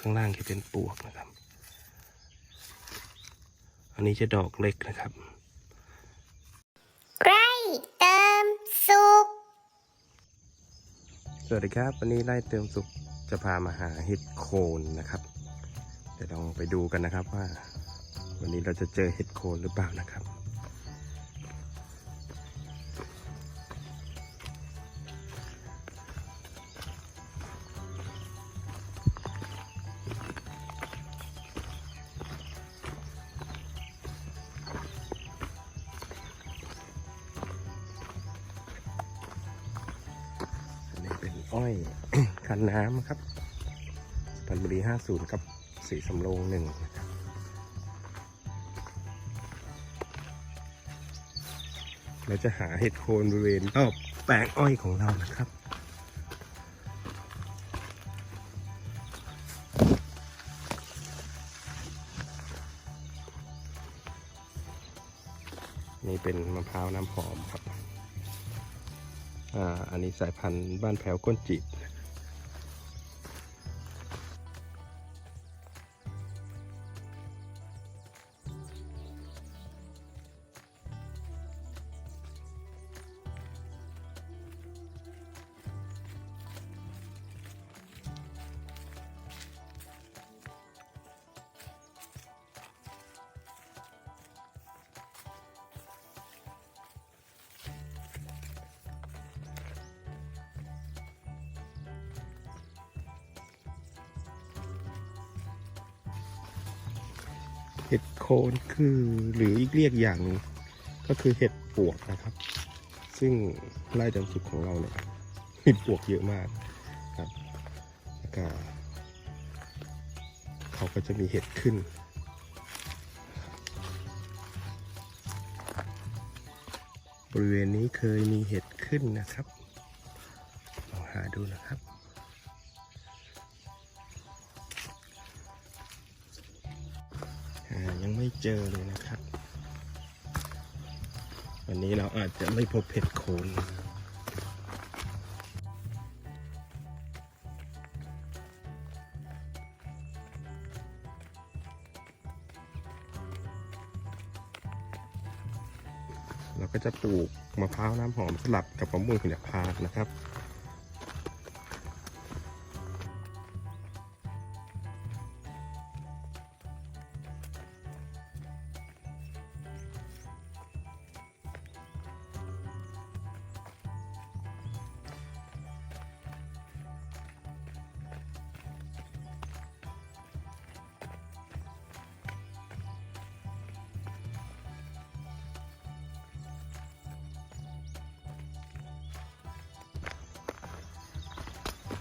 ข้างล่างจะเป็นปวกนะครับ อันนี้จะดอกเล็กนะครับใกล้เติมสุขสวัสดีครับ วันนี้ไล่เติมสุขจะพามาหาเห็ดโคนนะครับเดี๋ยวลองไปดูกันนะครับว่า วันนี้เราจะเจอเห็ดโคนหรือเปล่านะครับ อ้อยคันน้ำครับสุพรรณบุรี 50 กับสีสำโรงหนึ่งนะครับเราจะหาเห็ดโคนบริเวณรอบแปลงอ้อยของเรานะครับนี่เป็นมะพร้าวน้ำหอมครับ อ่าอันนี้สายพันธุ์บ้านแพ้วก้นจีบ เห็ดโคนคือหรืออีกเรียกอย่างนึงก็คือเห็ดปวกนะครับ ซึ่งไร่ดำสุกของเราเนี่ยมีปวกเยอะมากครับแล้วก็เขาก็จะมีเห็ดขึ้นบริเวณนี้เคยมีเห็ดขึ้นนะครับ ลองหาดูนะครับ ยังไม่เจอเลยนะครับ วันนี้เราอาจจะไม่พบเห็ดโคนเราก็จะปลูกมะพร้าวน้ำหอมสลับกับมะม่วงหิมพานต์นะครับ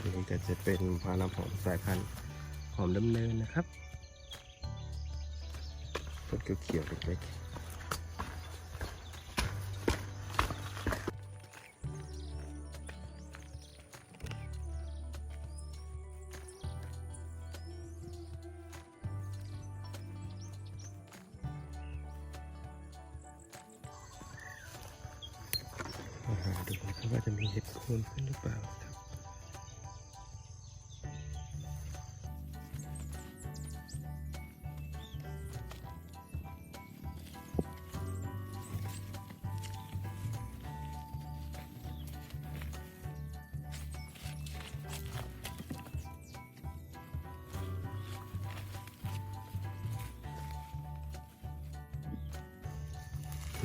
นี่ก็จะเป็นมะพร้าน้ำหอมสายพันธุ์หอมดำเนินนะครับต้นเขียวๆเล็กๆมาหาดูว่าจะมีเห็ดโคนขึ้นหรือเปล่า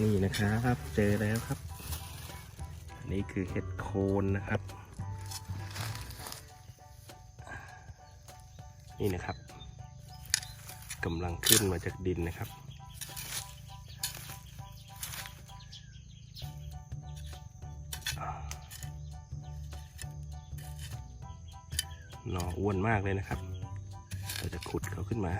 นี่นะครับเจอแล้วครับนนี้คือเห็ดโคนนะครับ นี่นะครับกำลังขึ้นมาจากดินนะครับ หน่ออ้วนมากเลยนะครับ เราจะขุดเขาขึ้นมา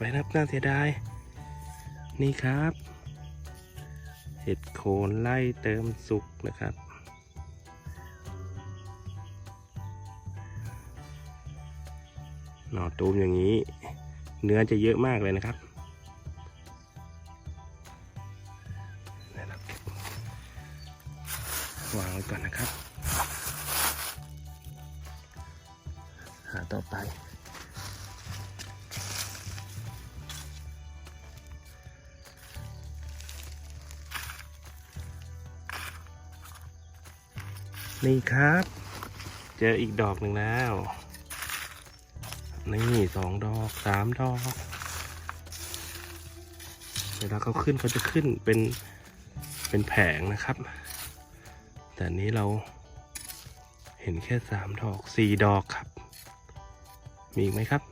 ไปครับน่าเสียดาย นี่ครับ เห็ดโคนไล่เติมสุกนะครับ หน่อตูมอย่างนี้ เนื้อจะเยอะมากเลยนะครับ นี่ครับ เจออีกดอกหนึ่งแล้ว นี่สองดอกสามดอก เวลาเขาขึ้นเขาจะขึ้นเป็นเป็นแผงนะครับ แต่นี้เราเห็นแค่สามดอกสี่ดอกครับ มีอีกไหมครับ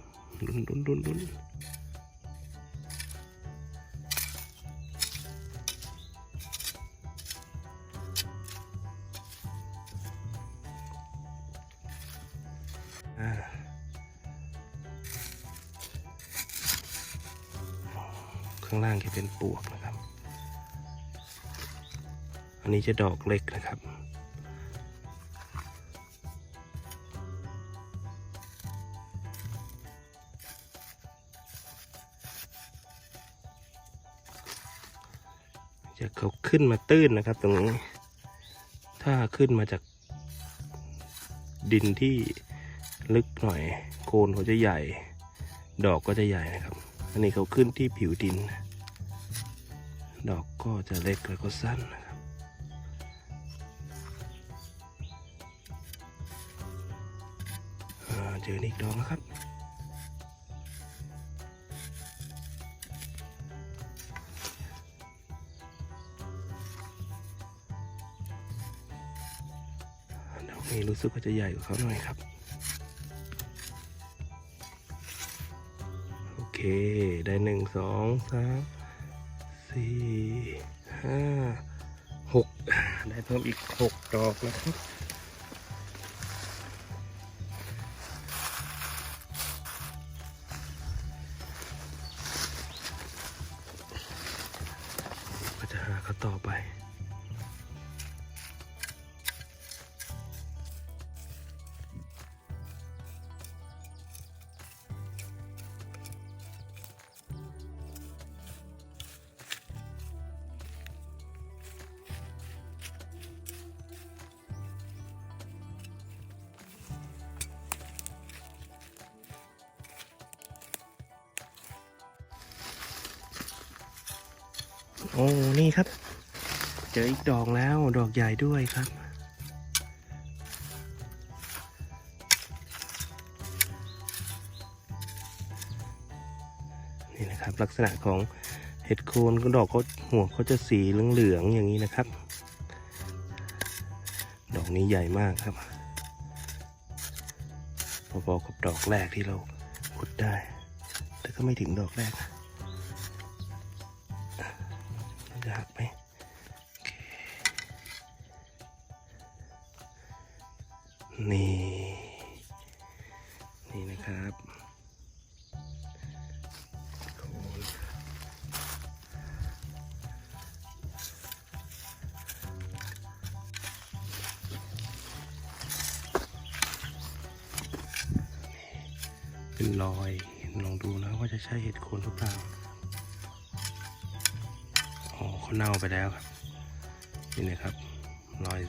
ดุนดุนดุนดุน เป็นปวกนะครับ อันนี้จะดอกเล็กนะครับจะเขาขึ้นมาตื้นนะครับ ตรงนี้ ถ้าขึ้นมาจากดินที่ลึกหน่อย โคนเขาจะใหญ่ ดอกก็จะใหญ่นะครับ อันนี้เขาขึ้นที่ผิวดิน ดอกก็จะเล็กแล้วก็สั้นนะครับ เจออีกดอกนะครับ ดอกนี้รู้สึกว่าจะใหญ่กว่าเขาหน่อยครับโอเค ได้หนึ่งสองสาม สี่ห้าหกได้เพิ่มอีกหกดอกนะครับก็จะหาเขาต่อไป โอ้นี่ครับ เจออีกดอกแล้วดอกใหญ่ด้วยครับ นี่นะครับลักษณะของเห็ดโคนก็ดอกเขาหัวเขาจะสีเหลืองๆอย่างนี้นะครับ ดอกนี้ใหญ่มากครับพอๆกับดอกแรกที่เราขุดได้ แต่ก็ไม่ถึงดอกแรกนะ จะหักไหมนี่ นี่นะครับโคนเป็นรอยลองดูนะว่าจะใช่เห็ดโคนหรือเปล่า เขาเน่าไปแล้วครับ นี่นะครับรอย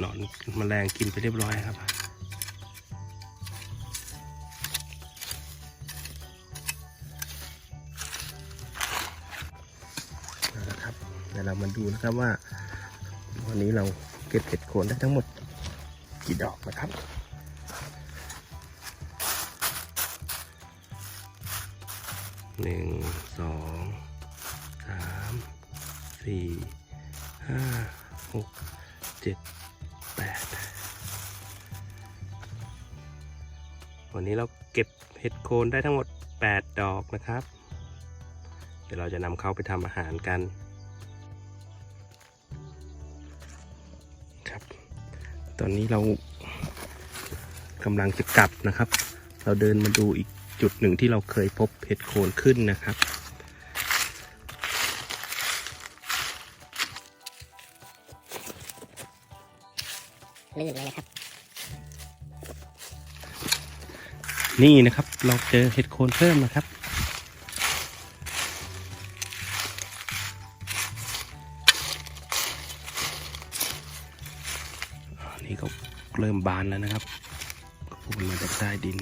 หนอนแมลงกินไปเรียบร้อยครับเอาละครับเดี๋ยวเรามาดูนะครับว่า วันนี้เราเก็บเห็ดโคนได้ทั้งหมดกี่ดอกนะครับหนึ่งสอง สี่ห้าหกเจ็ดแปดวันนี้เราเก็บเห็ดโคนได้ทั้งหมด 8 ดอกนะครับ เดี๋ยวเราจะนำเขาไปทำอาหารกันครับ ตอนนี้เรากำลังจะกลับนะครับ เราเดินมาดูอีกจุดหนึ่งที่เราเคยพบเห็ดโคนขึ้นนะครับ นี่นะครับ เราเจอเห็ดโคนเพิ่มนะครับนนี้ก็เริ่มบานแล้วนะครับก็พูนมาจากใต้ดิน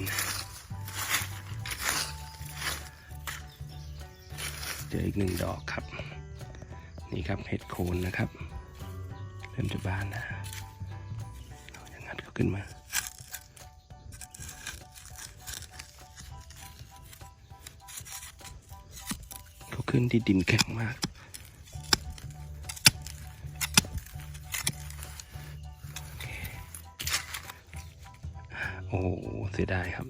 เจออีกหนึ่งดอกครับ นี่ครับเห็ดโคนนะครับ เริ่มจะบานนะเอาอย่างนั้นก็ขึ้นมา ขึ้นที่ดินแข็งมาก โอ้เสียดายครับ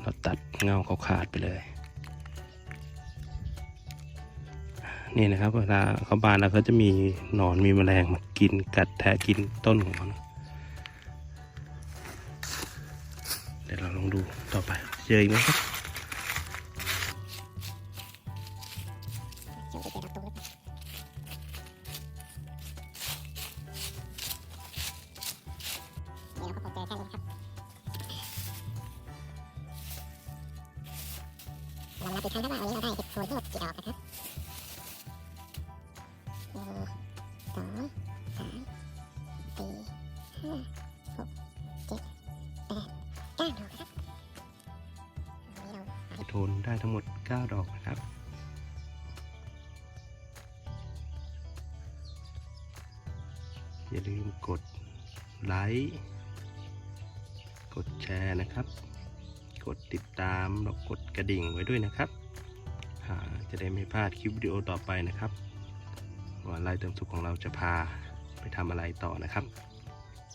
เราตัดเงาเขาขาดไปเลย นี่นะครับเวลาเขาบานแล้วเขาจะมีหนอนมีแมลงมากินกัดแทะกินต้นของเขานเดี๋ยวเราลองดูต่อไปเจออีกไหมครับ อีกครั้งครับว่าวันนี้เราได้เห็ดโคนทั้งหมดกี่ดอกนะครับหนึ่งสองสามสี่ห้าหกเจ็ดแปดเก้าดอกครับวันนี้เราโทนได้ทั้งหมด 9 ดอกนะครับอย่าลืมกดไลค์ กดแชร์นะครับ กดติดตามแล้วกดกระดิ่งไว้ด้วยนะครับ จะได้ไม่พลาดคลิปวิดีโอต่อไปนะครับว่าไลายเติมสุขของเราจะพาไปทำอะไรต่อนะครับ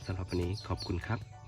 สำหรับวันนี้ขอบคุณครับ